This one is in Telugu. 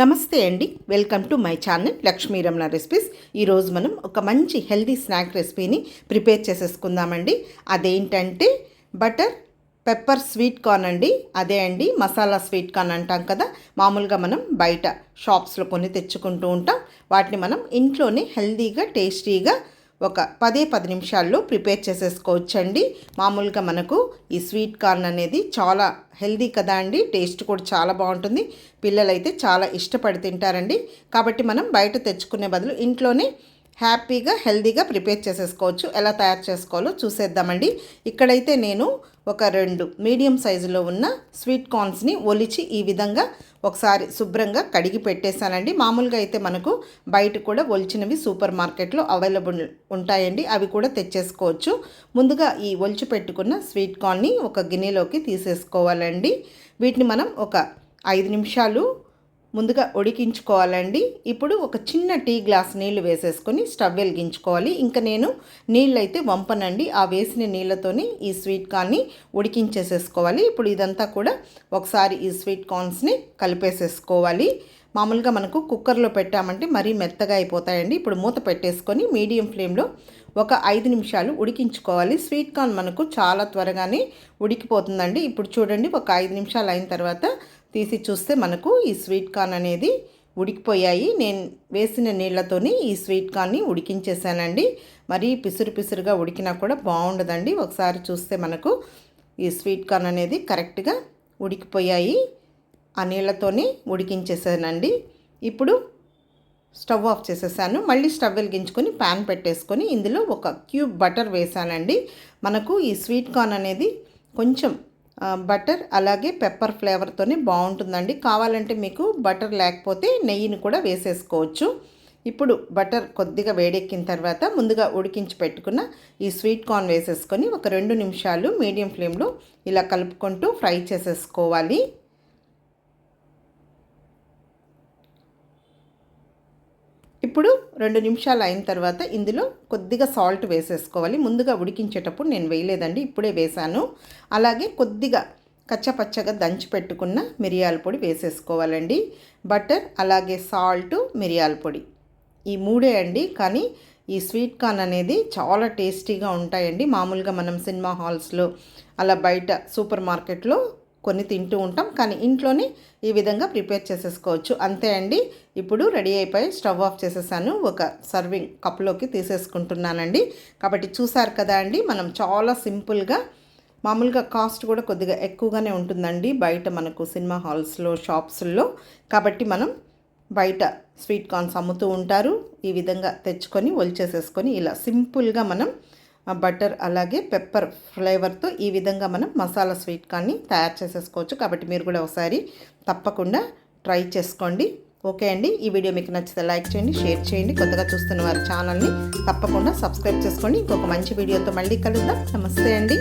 నమస్తే అండి. Welcome to my channel Lakshmi Ramana recipes. ఈరోజు మనం ఒక మంచి హెల్దీ స్నాక్ రెసిపీని ప్రిపేర్ చేసేసుకుందామండి. అదేంటంటే బటర్ పెప్పర్ స్వీట్ కార్న్ అండి. అదే అండి మసాలా స్వీట్ కార్న్ అంటాం కదా. మామూలుగా మనం బయట షాప్స్లో కొని తెచ్చుకుంటూ ఉంటాం. వాటిని మనం ఇంట్లోనే హెల్తీగా టేస్టీగా ఒక పదే పది నిమిషాల్లో ప్రిపేర్ చేసేసుకోవచ్చండి. మామూలుగా మనకు ఈ స్వీట్ కార్న్ అనేది చాలా హెల్దీ కదా అండి. టేస్ట్ కూడా చాలా బాగుంటుంది. పిల్లలైతే చాలా ఇష్టపడి తింటారండి. కాబట్టి మనం బయట తెచ్చుకునే బదులు ఇంట్లోనే హ్యాపీగా హెల్దీగా ప్రిపేర్ చేసేసుకోవచ్చు. ఎలా తయారు చేసుకోవాలో చూసేద్దామండి. ఇక్కడైతే నేను ఒక రెండు మీడియం సైజులో ఉన్న స్వీట్ కార్న్స్ని ఒలిచి ఈ విధంగా ఒకసారి శుభ్రంగా కడిగి పెట్టేశానండి. మామూలుగా అయితే మనకు బయట కూడా ఒలిచినవి సూపర్ మార్కెట్లో అవైలబుల్ ఉంటాయండి. అవి కూడా తెచ్చేసుకోవచ్చు. ముందుగా ఈ ఒలిచి పెట్టుకున్న స్వీట్ కార్న్ని ఒక గిన్నెలోకి తీసేసుకోవాలండి. వీటిని మనం ఒక ఐదు నిమిషాలు ముందుగా ఉడికించుకోవాలండి. ఇప్పుడు ఒక చిన్న టీ గ్లాస్ నీళ్ళు వేసేసుకొని స్టవ్ వెలిగించుకోవాలి. ఇంకా నేను నీళ్ళు అయితే వంపనండి. ఆ వేసిన నీళ్ళతోని ఈ స్వీట్ కార్న్ని ఉడికించేసేసుకోవాలి. ఇప్పుడు ఇదంతా కూడా ఒకసారి ఈ స్వీట్ కార్న్స్ని కలిపేసేసుకోవాలి. మామూలుగా మనకు కుక్కర్లో పెట్టామంటే మరీ మెత్తగా అయిపోతాయండి. ఇప్పుడు మూత పెట్టేసుకొని మీడియం ఫ్లేమ్లో ఒక ఐదు నిమిషాలు ఉడికించుకోవాలి. స్వీట్ కార్న్ మనకు చాలా త్వరగానే ఉడికిపోతుందండి. ఇప్పుడు చూడండి ఒక ఐదు నిమిషాలు అయిన తర్వాత తీసి చూస్తే మనకు ఈ స్వీట్ కార్న్ అనేది ఉడికిపోయాయి. నేను వేసిన నీళ్ళతోని ఈ స్వీట్ కార్న్ని ఉడికించేసానండి. మరీ పిసురు పిసురుగా ఉడికినా కూడా బాగుండదండి. ఒకసారి చూస్తే మనకు ఈ స్వీట్ కార్న్ అనేది కరెక్ట్గా ఉడికిపోయాయి. ఆ నీళ్ళతోని ఉడికించేసానండి. ఇప్పుడు స్టవ్ ఆఫ్ చేసేసాను. మళ్ళీ స్టవ్ వెలిగించుకొని ప్యాన్ పెట్టేసుకొని ఇందులో ఒక క్యూబ్ బటర్ వేసానండి. మనకు ఈ స్వీట్ కార్న్ అనేది కొంచెం బటర్ అలాగే పెప్పర్ ఫ్లేవర్తోనే బాగుంటుందండి. కావాలంటే మీకు బటర్ లేకపోతే నెయ్యిని కూడా వేసేసుకోవచ్చు. ఇప్పుడు బటర్ కొద్దిగా వేడెక్కిన తర్వాత ముందుగా ఉడికించి పెట్టుకున్న ఈ స్వీట్ కార్న్ వేసేసుకొని ఒక రెండు నిమిషాలు మీడియం ఫ్లేమ్లో ఇలా కలుపుకుంటూ ఫ్రై చేసేసుకోవాలి. ఇప్పుడు రెండు నిమిషాలు అయిన తర్వాత ఇందులో కొద్దిగా సాల్ట్ వేసేసుకోవాలి. ముందుగా ఉడికించేటప్పుడు నేను వేయలేదండి ఇప్పుడే వేశాను. అలాగే కొద్దిగా కచ్చపచ్చగా దంచి పెట్టుకున్న మిరియాల పొడి వేసేసుకోవాలండి. బటర్ అలాగే సాల్ట్ మిరియాల పొడి. ఈ మూడే అండి కానీ ఈ స్వీట్ కార్న్ అనేది చాలా టేస్టీగా ఉంటాయండి. మామూలుగా మనం సినిమా హాల్స్లో అలా బయట సూపర్ మార్కెట్లో కొన్ని తింటూ ఉంటాం కానీ ఇంట్లోనే ఈ విధంగా ప్రిపేర్ చేసేసుకోవచ్చు. అంతే అండి. ఇప్పుడు రెడీ అయిపోయి స్టవ్ ఆఫ్ చేసేసాను. ఒక సర్వింగ్ కప్లోకి తీసేసుకుంటున్నానండి. కాబట్టి చూసారు కదా అండి మనం చాలా సింపుల్గా మామూలుగా కాస్ట్ కూడా కొద్దిగా ఎక్కువగానే ఉంటుందండి బయట మనకు సినిమా హాల్స్లో షాప్స్లో. కాబట్టి మనం బయట స్వీట్ కార్న్స్ అమ్ముతూ ఉంటారు. ఈ విధంగా తెచ్చుకొని ఒలిచేసేసుకొని ఇలా సింపుల్గా మనం బటర్ అలాగే పెప్పర్ ఫ్లేవర్తో ఈ విధంగా మనం మసాలా స్వీట్ కానీ తయారు చేసేసుకోవచ్చు. కాబట్టి మీరు కూడా ఒకసారి తప్పకుండా ట్రై చేసుకోండి. ఓకే అండి. ఈ వీడియో మీకు నచ్చితే లైక్ చేయండి షేర్ చేయండి. కొత్తగా చూస్తున్న వారి ఛానల్ని తప్పకుండా సబ్స్క్రైబ్ చేసుకోండి. ఇంకొక మంచి వీడియోతో మళ్ళీ కలుద్దాం. నమస్తే అండి.